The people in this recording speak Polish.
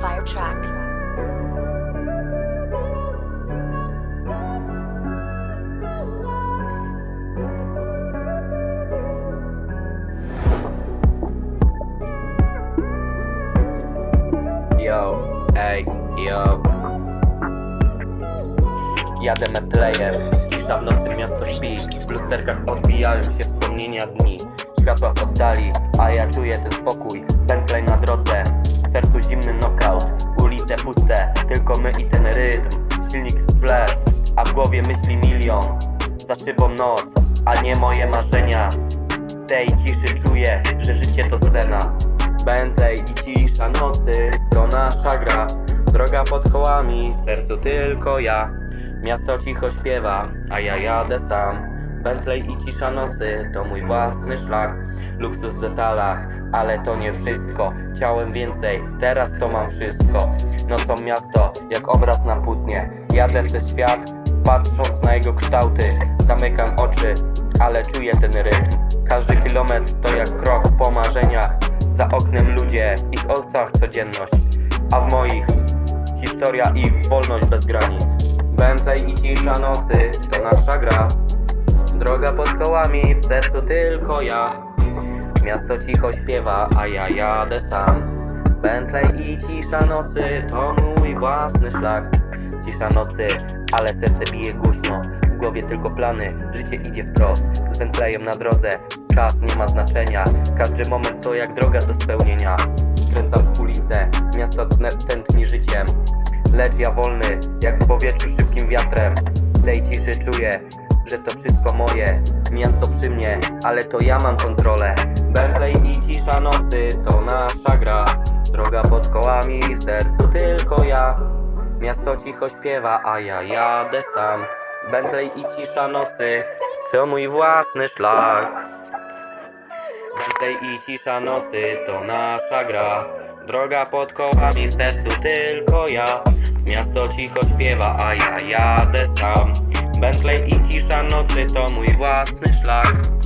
Campfire track. Yo, ej, yo. Jadę metlejem, dziś dawno w tym miasto śpi. W lusterkach odbijają się wspomnienia dni. Światła w oddali, a ja czuję ten spokój. Bentley na drodze, sercu zimny knockout. Ulice puste, tylko my i ten rytm. Silnik w tle, a w głowie myśli milion. Za szybą noc, a nie moje marzenia. W tej ciszy czuję, że życie to scena. Bentley i cisza nocy to nasza gra. Droga pod kołami, w sercu tylko ja. Miasto cicho śpiewa, a ja jadę sam Bentley i cisza nocy to mój własny szlak. Luksus w detalach, ale to nie wszystko. Chciałem więcej, teraz to mam wszystko. Nocą miasto, jak obraz na płótnie. Jadę przez świat, patrząc na jego kształty. Zamykam oczy, ale czuję ten rytm. Każdy kilometr to jak krok po marzeniach. Za oknem ludzie, w ich oczach codzienność. A w moich historia i wolność bez granic. Bentley i cisza nocy to nasza gra Droga pod kołami, w sercu tylko ja. Miasto cicho śpiewa, a ja jadę sam. Bentley i cisza nocy to mój własny szlak. Cisza nocy, ale serce bije głośno. W głowie tylko plany, życie idzie wprost. Z Bentleyem na drodze, czas nie ma znaczenia. Każdy moment to jak droga do spełnienia. Kręcam w ulicę, miasto tętni życiem. Lecz ja wolny, jak w powietrzu szybkim wiatrem. Tej ciszy czuję, że to wszystko moje. Miasto przy mnie, ale to ja mam kontrolę. Bentley i cisza nocy to nasza gra. Droga pod kołami, w sercu tylko ja. Miasto cicho śpiewa, a ja jadę sam. Bentley i cisza nocy to mój własny szlak. Bentley i cisza nocy to nasza gra. Droga pod kołami, w sercu tylko ja. Miasto cicho śpiewa, a ja jadę sam Bentley i cisza nocy to mój własny szlak